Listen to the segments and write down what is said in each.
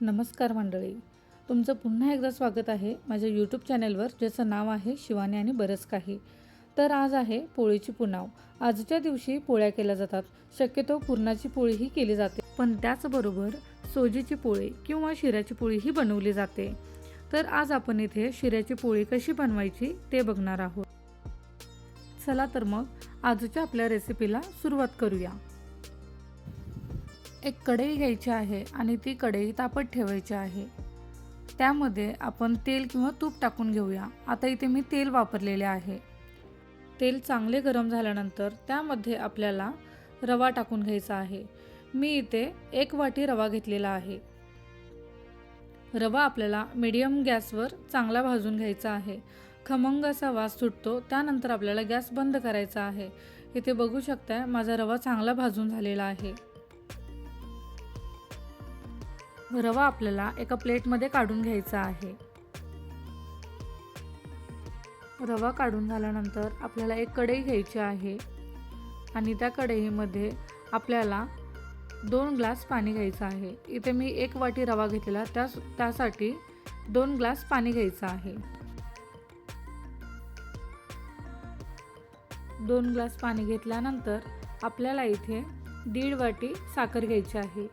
नमस्कार मंडळी. तुमचं पुन्हा एकदा स्वागत आहे माझ्या यूट्यूब चॅनेलवर ज्याचं नाव आहे शिवानी आणि बरंच काही. तर आज आहे पोळीची पुनाव. आजच्या दिवशी पोळ्या केल्या जातात. शक्यतो पुरणाची पोळीही केली जाते. पण त्याचबरोबर सोजीची पोळी किंवा शिऱ्याची पोळीही बनवली जाते. तर आज आपण इथे शिऱ्याची पोळी कशी बनवायची ते बघणार आहोत. चला तर मग आजच्या आपल्या रेसिपीला सुरुवात करूया. एक कढई घ्यायची आहे आणि ती कढई तापत ठेवायची आहे. त्यामध्ये आपण तेल किंवा तूप टाकून घेऊया. आता इथे मी तेल वापरलेले आहे. तेल चांगले गरम झाल्यानंतर त्यामध्ये आपल्याला रवा टाकून घ्यायचा आहे. मी इथे एक वाटी रवा घेतलेला आहे. रवा आपल्याला मीडियम गॅसवर चांगला भाजून घ्यायचा आहे. खमंग असा वास सुटतो त्यानंतर आपल्याला गॅस बंद करायचा आहे. इथे बघू शकताय माझा रवा चांगला भाजून झालेला आहे. रवा आपल्याला एका प्लेटमध्ये काढून घ्यायचा आहे. रवा काढून झाल्यानंतर आपल्याला एक कढई घ्यायची आहे आणि त्या कढईमध्ये आपल्याला दोन ग्लास पाणी घ्यायचं आहे. इथे मी एक वाटी रवा घेतलेला त्या त्यासाठी दोन ग्लास पाणी घ्यायचं आहे. दोन ग्लास पाणी घेतल्यानंतर आपल्याला इथे दीड वाटी साखर घ्यायची आहे.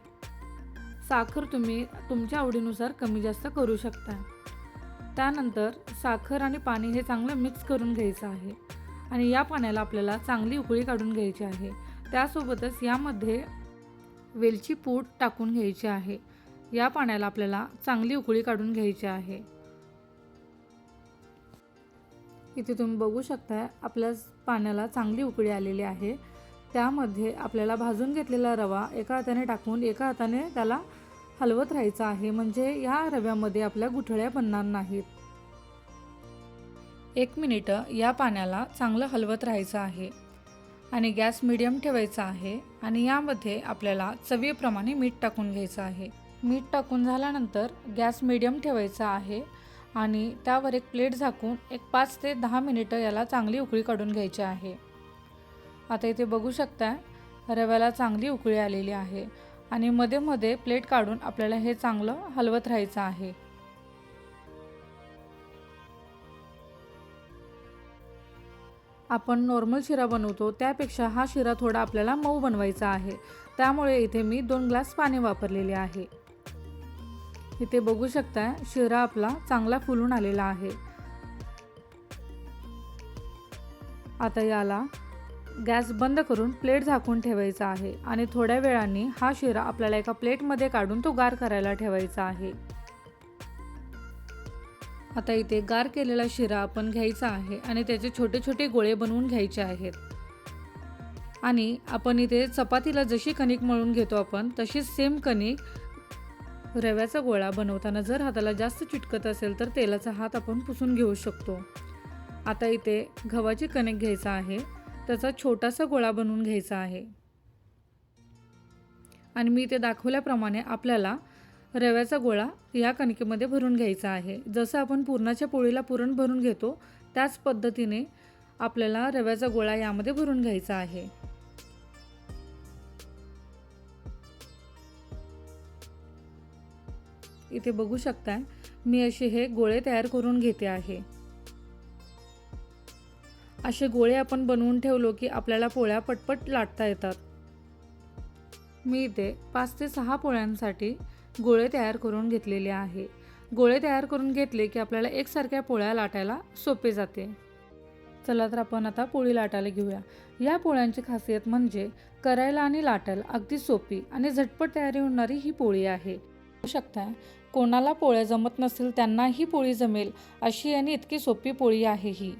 साखर तुम्ही तुमच्या आवडीनुसार कमी जास्त करू शकता. त्यानंतर साखर आणि पाणी हे चांगलं मिक्स करून घ्यायचं आहे. आणि या पाण्याला आपल्याला चांगली उकळी काढून घ्यायची आहे. त्यासोबतच यामध्ये वेलची पूड टाकून घ्यायची आहे. या पाण्याला आपल्याला चांगली उकळी काढून घ्यायची आहे. इथे तुम्ही बघू शकता आपल्या पाण्याला चांगली उकळी आलेली आहे. त्यामध्ये आपल्याला भाजून घेतलेला रवा एका हाताने टाकून एका हाताने त्याला हलवत राहायचं आहे. म्हणजे या रव्यामध्ये आपल्या गुठळ्या बनणार नाहीत. एक मिनिटं या पाण्याला चांगलं हलवत राहायचं आहे आणि गॅस मिडियम ठेवायचा आहे आणि यामध्ये आपल्याला चवीप्रमाणे मीठ टाकून घ्यायचं आहे. मीठ टाकून झाल्यानंतर गॅस मिडियम ठेवायचा आहे आणि त्यावर एक प्लेट झाकून एक पाच ते दहा मिनिटं याला चांगली उकळी काढून घ्यायची आहे. आता इथे बघू शकता रव्याला चांगली उकळी आलेली आहे आणि मध्ये मध्ये प्लेट काढून आपल्याला हे चांगलं हलवत राहायचं आहे. आपण नॉर्मल शिरा बनवतो त्यापेक्षा हा शिरा थोडा आपल्याला मऊ बनवायचा आहे. त्यामुळे इथे मी दोन ग्लास पाणी वापरलेले आहे. इथे बघू शकता शिरा आपला चांगला फुलून आलेला आहे. आता याला गॅस बंद करून प्लेट झाकून ठेवायचा आहे आणि थोड्या वेळाने हा शिरा आपल्याला एका प्लेटमध्ये काढून तो गार करायला ठेवायचा आहे. आता इथे गार केलेला शिरा आपण घ्यायचा आहे आणि त्याचे छोटे छोटे गोळे बनवून घ्यायचे आहेत. आणि आपण इथे चपातीला जशी कणिक मळून घेतो आपण तशीच सेम कणिक रव्याचा गोळा बनवताना जर हाताला जास्त चिटकत असेल तर तेलाचा हात आपण पुसून घेऊ शकतो. आता इथे गव्हाची कणिक घ्यायचा आहे. त्याचा छोटासा गोळा बनवून घ्यायचा आहे. आणि मी इथे दाखवल्याप्रमाणे आपल्याला रव्याचा गोळा या कणकेमध्ये भरून घ्यायचा आहे. जसं आपण पुरणाच्या पोळीला पुरण भरून घेतो त्याच पद्धतीने आपल्याला रव्याचा गोळा यामध्ये भरून घ्यायचा आहे. इथे बघू शकता मी असे हे गोळे तयार करून घेते आहे. असे गोळे आपण बनवून ठेवलो की आपल्याला पोळ्या पटपट लाटता येतात. मी इथे पाच ते सहा पोळ्यांसाठी गोळे तयार करून घेतलेले आहे. गोळे तयार करून घेतले की आपल्याला एकसारख्या पोळ्या लाटायला सोपे जाते. चला तर आपण आता पोळी लाटायला घेऊया. या पोळ्यांची खासियत म्हणजे करायला आणि लाटायला अगदी सोपी आणि झटपट तयारी होणारी ही पोळी आहे. शकता कोणाला पोळ्या जमत नसेल त्यांना ही पोळी जमेल अशी आणि इतकी सोपी पोळी आहे ही.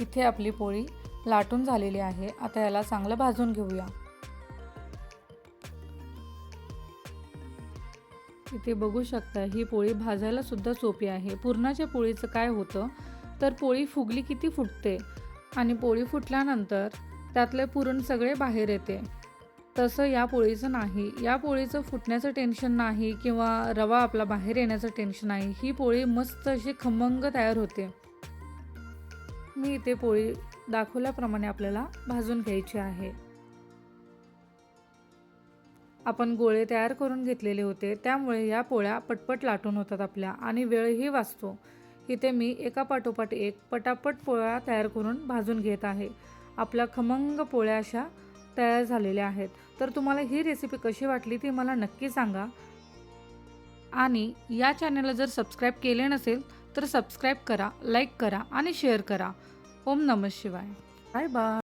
इथे आपली पोळी लाटून झालेली आहे. आता याला चांगलं भाजून घेऊया. इथे बघू शकता ही पोळी भाजायला सुद्धा सोपी आहे. पुरणाच्या पोळीचं काय होतं? तर पोळी फुगली किती फुटते? आणि पोळी फुटल्यानंतर त्यातले पुरण सगळे बाहेर येते. तसं या पोळीचं नाही. या पोळीचं फुटण्याचं टेन्शन नाही किंवा रवा आपला बाहेर येण्याचं टेन्शन नाही. ही पोळी मस्त अशी खमंग तयार होते. मी इथे पोळी दाखवल्याप्रमाणे आपल्याला भाजून घ्यायची आहे. आपण गोळे तयार करून घेतलेले होते त्यामुळे या पोळ्या पटपट लाटून होतात आपल्या आणि वेळही वाचतो. इथे मी एका पाठोपाठ एक पटापट पोळ्या तयार करून भाजून घेत आहे. आपल्या खमंग पोळ्या अशा तयार झालेल्या आहेत. तर तुम्हाला ही रेसिपी कशी वाटली ती मला नक्की सांगा. आणि या चॅनलला जर सबस्क्राईब केले नसेल तर सबस्क्राईब करा लाईक करा आणि शेअर करा. ओम नमः शिवाय. Bye bye.